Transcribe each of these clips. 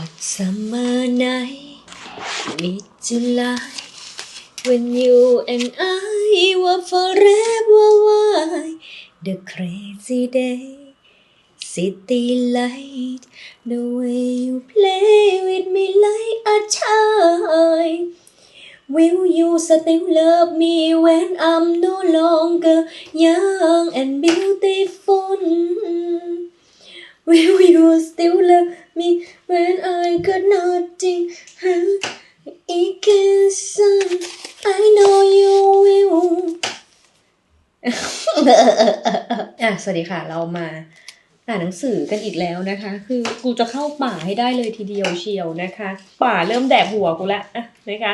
Hot summer night, mid July, when you and I were forever wild, the crazy day, city light, the way you play with me like a child. Will you still love me when I'm no longer young and beautiful? Will you still love me when I got nothing? Huh? It can sun. I know you will. อะสวัสดีค่ะ เรามาอ่านหนังสือกันอีกแล้วนะคะ คือกูจะเข้าป่าให้ได้เลยทีเดียวเชียวนะคะ ป่าเริ่มแดกหัวกูละอะนะคะ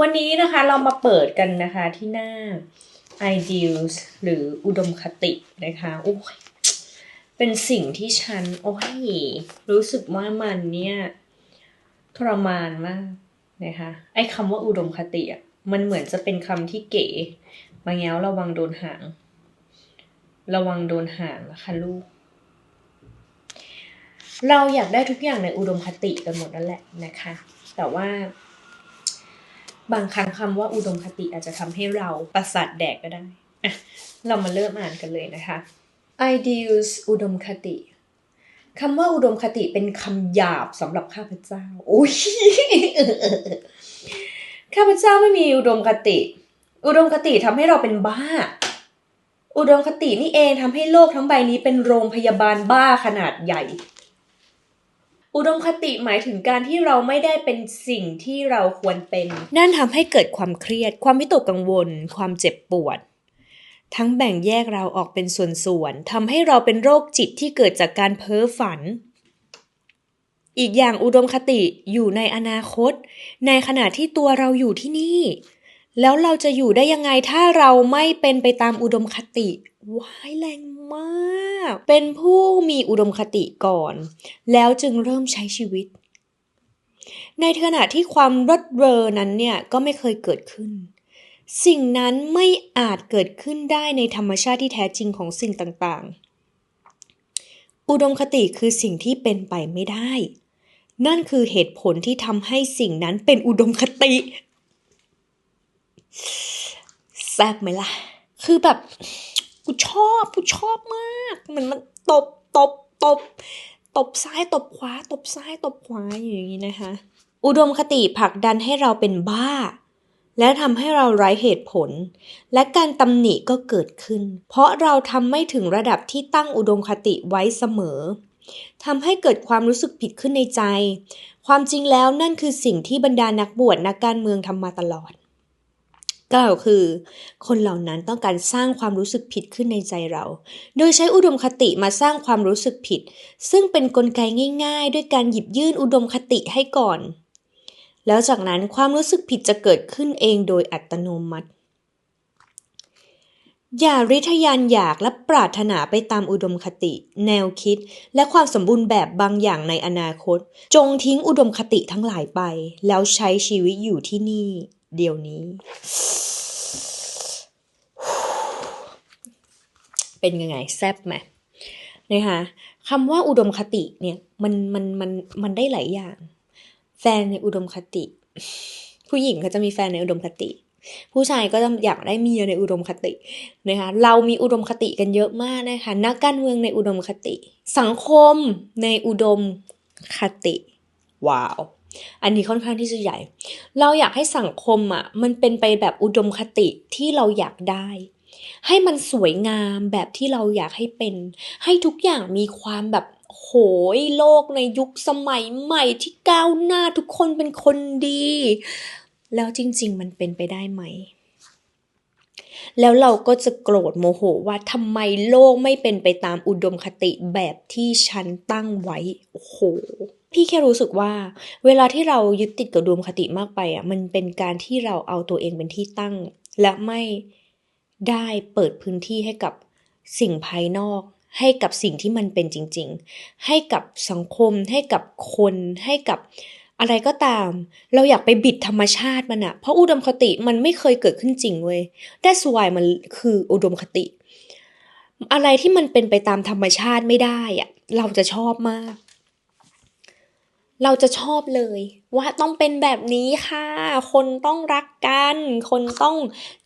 วันนี้นะคะเรามาเปิดกันนะคะที่หน้า ideals หรืออุดมคตินะคะโอ้ย เป็นสิ่งที่ฉัน โอ้ยรู้สึกว่ามันเนี่ยทรมานมากนะคะไอ้คำว่าอุดมคติอะมันเหมือนจะเป็นคำที่เก๋มาแง้วระวังโดนหาง ระวังโดนหางนะคะลูก เราอยากได้ทุกอย่างในอุดมคติกันหมดนั่นแหละนะคะ แต่ว่า บางครั้งคำว่าอุดมคติอาจจะทำให้เราประสาทแดกก็ได้อะเรามาเริ่มอ่านกันเลยนะคะ ideals อุดมคติคำว่าอุดมคติเป็นคำหยาบสำหรับข้าพเจ้าโอ้ยข้าพเจ้าไม่มีอุดมคติ อุดมคติทำให้เราเป็นบ้า อุดมคตินี่เองทำให้โลกทั้งใบนี้เป็นโรงพยาบาลบ้าขนาดใหญ่ อุดมคติหมายถึงการที่เราไม่ได้เป็นสิ่งที่เราควรเป็น นั่นทำให้เกิดความเครียด ความวิตกกังวล ความเจ็บปวด ทั้งแบ่งแยกเราออกเป็นส่วนๆทำให้เราเป็นโรคจิตที่เกิดจากการเพ้อฝัน อีกอย่างอุดมคติอยู่ในอนาคต ในขณะที่ตัวเราอยู่ที่นี่ แล้วเราจะอยู่ได้ยังไงถ้าเราไม่เป็นไปตามอุดมคติว้ายแรงมาก เป็นผู้มีอุดมคติก่อน แล้วจึงเริ่มใช้ชีวิต ในขณะที่ความรดเรอนั้นเนี่ยก็ไม่เคยเกิดขึ้น สิ่งนั้นไม่อาจเกิดขึ้นได้ในธรรมชาติที่แท้จริงของสิ่งต่างๆ อุดมคติคือสิ่งที่เป็นไปไม่ได้ นั่นคือเหตุผลที่ทำให้สิ่งนั้นเป็นอุดมคติ แซ่บไหมล่ะ คือแบบ กูชอบกูชอบมากเหมือนมันตบตบตบตบซ้ายตบขวา ตบซ้ายตบขวาอย่างนี้นะคะ อุดมคติผลักดันให้เราเป็นบ้า และทำให้เราไร้เหตุผล และการตำหนิก็เกิดขึ้น เพราะเราทำไม่ถึงระดับที่ตั้งอุดมคติไว้เสมอทำให้เกิดความรู้สึกผิดขึ้นในใจ ความจริงแล้วนั่นคือสิ่งที่บรรดานักบวชนักการเมืองทำมาตลอดก็คือ คนเหล่านั้นต้องการสร้างความรู้สึกผิดขึ้นในใจเรา โดยใช้อุดมคติมาสร้างความรู้สึกผิด ซึ่งเป็นนกลไกง่าย ๆ ด้วยการหยิบยื่นอุดมคติให้ก่อน แล้วจากนั้นความรู้สึกผิดจะเกิดขึ้นเองโดยอัตโนมัติ อย่าริทยานอยากและปรารถนาไปตามอุดมคติ แนวคิด และความสมบูรณ์แบบบางอย่างในอนาคต จงทิ้งอุดมคติทั้งหลายไป แล้วใช้ชีวิตอยู่ที่นี่ เดี๋ยวนี้ เป็นยังไงแซบไหมนะคะคำว่าอุดมคติเนี่ยมันมันมันมันได้หลายอย่าง แฟนในอุดมคติ ผู้หญิงเขาจะมีแฟนในอุดมคติ ผู้ชายก็จะอยากได้เมียในอุดมคตินะคะเรามีอุดมคติกันเยอะมากนะคะนักการเมืองในอุดมคติ สังคมในอุดมคติว้าวอันนี้ค่อนข้างที่จะใหญ่ เราอยากให้สังคมอะ มันเป็นไปแบบอุดมคติที่เราอยากได้ ให้มันสวยงามแบบที่เราอยากให้เป็น ให้ทุกอย่างมีความแบบ โหยโลกในยุคสมัยใหม่ที่ก้าวหน้าทุกคนเป็นคนดี แล้วจริง ๆ มันเป็นไปได้ไหม แล้วเราก็จะโกรธโมโหว่าทำไมโลกไม่เป็นไปตามอุดมคติแบบที่ฉันตั้งไว้ โอ้โห พี่แค่รู้สึกว่า เวลาที่เรายึดติดกับอุดมคติมากไปอะ มันเป็นการที่เราเอาตัวเองเป็นที่ตั้ง และไม่ได้เปิดพื้นที่ให้กับสิ่งภายนอก ให้กับสิ่งที่มันเป็นจริง ๆ ให้กับสังคม ให้กับคนให้กับอะไรก็ตาม เราอยากไปบิดธรรมชาติมันอะเพราะอุดมคติมันไม่เคยเกิดขึ้นจริงเว้ย That's why มันคืออุดมคติ อะไรที่มันเป็นไปตามธรรมชาติไม่ได้อะเราจะชอบมาก เราจะชอบเลย ว่าต้องเป็นแบบนี้ค่ะ คนต้องรักกัน คนต้อง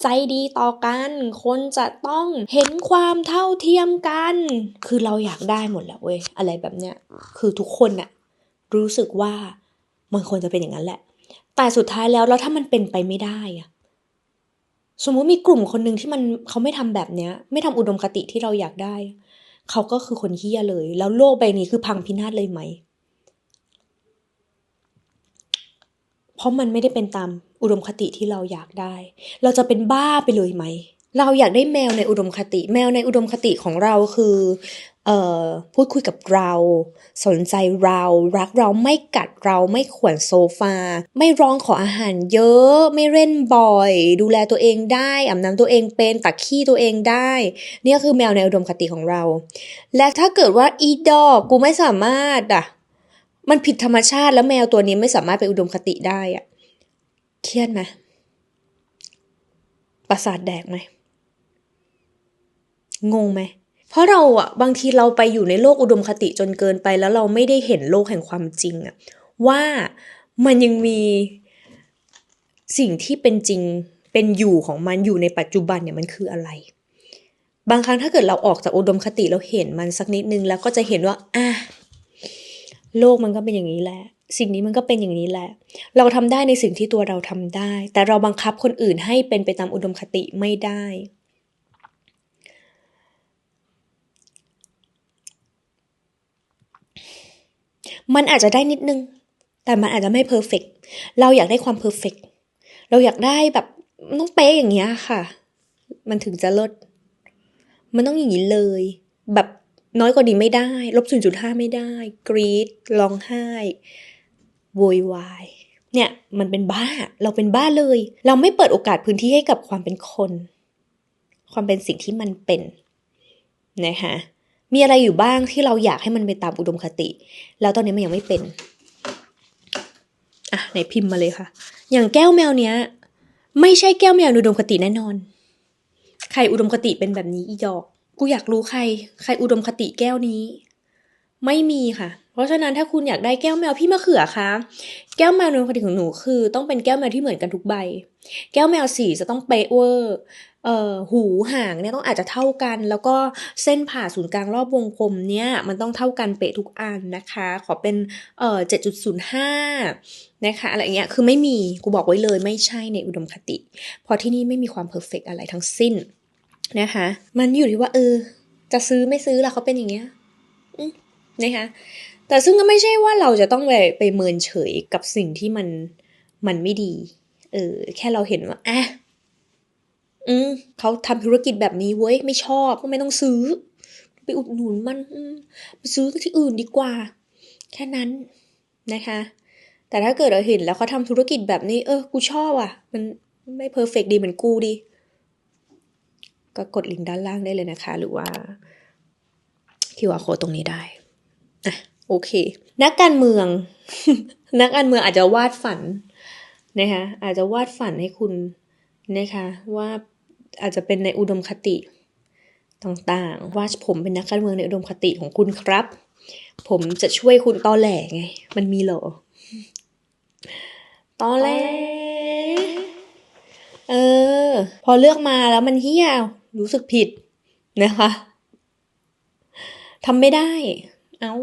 ใจดีต่อกัน คนจะต้องเห็นความเท่าเทียมกัน คือเราอยากได้หมดแหละเว้ยอะไรแบบเนี้ยคือทุกคนน่ะรู้สึกว่ามันควรจะเป็นอย่างนั้นแหละ แต่สุดท้ายแล้วแล้วถ้ามันเป็นไปไม่ได้อะสมมุติมีกลุ่มคนหนึ่งที่มันเขาไม่ทำแบบเนี้ย ไม่ทำอุดมคติที่เราอยากได้ เขาก็คือคนเฮี้ยเลย แล้วโลกใบนี้คือพังพินาศเลยไหม เพราะมันไม่ได้เป็นตามอุดมคติที่เราอยากได้ เราจะเป็นบ้าไปเลยไหม เราอยากได้แมวในอุดมคติ แมวในอุดมคติของเราคือเอ่อพูดคุยกับเรา สนใจเรา รักเราไม่กัดเราไม่ขวนโซฟา ไม่ร้องขออาหารเยอะ ไม่เล่นบ่อย ดูแลตัวเองได้อาบน้ำตัวเองเป็นตักขี้ตัวเองได้ เนี่ยคือแมวในอุดมคติของเรา และถ้าเกิดว่าอีดอกกูไม่สามารถอะ มันผิดธรรมชาติแล้วแมวตัวนี้ไม่สามารถไปอุดมคติได้อะเครียดไหมประสาทแดกไหมงงไหมเพราะเราอะบางทีเราไปอยู่ในโลกอุดมคติจนเกินไป แล้วเราไม่ได้เห็นโลกแห่งความจริงอะว่ามันยังมีสิ่งที่เป็นจริงเป็นอยู่ของมันอยู่ในปัจจุบันเนี่ยมันคืออะไร บางครั้งถ้าเกิดเราออกจากอุดมคติเราเห็นมันสักนิดนึงแล้วก็จะเห็นว่าอะ โลกมันก็เป็นอย่างนี้แหละ สิ่งนี้มันก็เป็นอย่างนี้แหละ เราทำได้ในสิ่งที่ตัวเราทำได้ แต่เราบังคับคนอื่นให้เป็นไปตามอุดมคติไม่ได้ มันอาจจะได้นิดนึง แต่มันอาจจะไม่เพอร์เฟกเราอยากได้ความเพอร์เฟกเราอยากได้แบบต้องเป๊ะอย่างเงี้ยค่ะ มันถึงจะลด มันต้องอย่างนี้เลย แบบ น้อยกว่านี้ไม่ได้ ลบศูนย์จุดห้าไม่ได้ กรีดร้องไห้โวยวายเนี่ยมันเป็นบ้าเราเป็นบ้าเลย เราไม่เปิดโอกาสพื้นที่ให้กับความเป็นคน ความเป็นสิ่งที่มันเป็นนะคะมีอะไรอยู่บ้างที่เราอยากให้มันไปตามอุดมคติ แล้วตอนนี้มันยังไม่เป็นอะไหนพิมพ์มาเลยค่ะ อย่างแก้วแมวเนี้ย ไม่ใช่แก้วแมวอุดมคติแน่นอน ใครอุดมคติเป็นแบบนี้อีดอก กูอยากรู้ใคร ใครอุดมคติแก้วนี้ ไม่มีค่ะ เพราะฉะนั้นถ้าคุณอยากได้แก้วแมวพี่มะเขือคะแก้วแมวอุดมคติของหนูคือ ต้องเป็นแก้วแมวที่เหมือนกันทุกใบ แก้วแมวสีจะต้องเป๊ะเวอร์เอ่อหูหางเนี่ยต้องอาจจะเท่ากัน แล้วก็เส้นผ่าศูนย์กลางรอบวงกลมเนี่ยมันต้องเท่ากันเป๊ะทุกอันนะคะ ขอเป็นเอ่อเจ็ดจุดศูนย์ห้านะคะอะไรเงี้ยคือไม่มีกูบอกไว้เลยไม่ใช่ในอุดมคติเพราะที่นี่ไม่มีความเพอร์เฟกอะไรทั้งสิ้น นะคะ มันอยู่ที่ว่าเออ จะซื้อไม่ซื้อละเขาเป็นอย่างเงี้ยนะคะ แต่ซึ่งก็ไม่ใช่ว่าเราจะต้องไปไปเมินเฉยกับสิ่งที่มันมันไม่ดี เออ แค่เราเห็นว่าอะอืมเขาทำธุรกิจแบบนี้เว้ยไม่ชอบก็ไม่ต้องซื้อ ไปอุดหนุนมันไปซื้อที่อื่นดีกว่า แค่นั้นนะคะ แต่ถ้าเกิดเราเห็นแล้วเขาทำธุรกิจแบบนี้ เออ กูชอบอะ มันไม่เพอร์เฟกดีเหมือนกูดี ก็กดลิงก์ด้านล่างได้เลยนะคะ หรือว่า QR code ตรงนี้ได้อะโอเค นักการเมือง นักการเมืองอาจจะวาดฝันนะคะอาจจะวาดฝันให้คุณนะคะว่าอาจจะเป็นในอุดมคติต่างๆ ว่าผมเป็นนักการเมืองในอุดมคติของคุณครับ ผมจะช่วยคุณตอแหลไง มันมีเหรอตอแหลเออ พอเลือกมาแล้วมันเฮี้ย รู้สึกผิดนะคะทำไม่ได้ เอา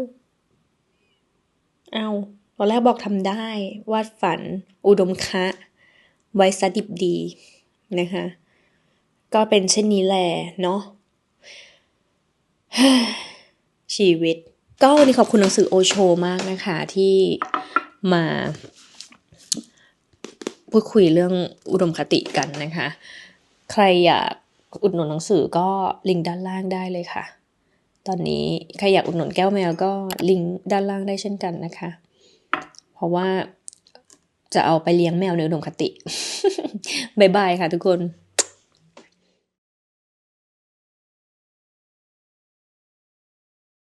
เอาตอนแรกบอกทำได้ วาดฝัน อุดมคะไว้สดิบดีนะคะ ก็เป็นเช่นนี้แหละเนาะชีวิต ก็วันนี้ขอบคุณหนังสือโอโชมากนะคะที่มาพูดคุยเรื่องอุดมคติกันนะคะ ใครอยาก อุดหนุนหนังสือก็ลิงก์ด้านล่างได้เลยค่ะ ตอนนี้ใครอยากอุดหนุนแก้วแมวก็ลิงก์ด้านล่างได้เช่นกันนะคะ เพราะว่าจะเอาไปเลี้ยงแมวในอุดมคติบายบายค่ะทุกคน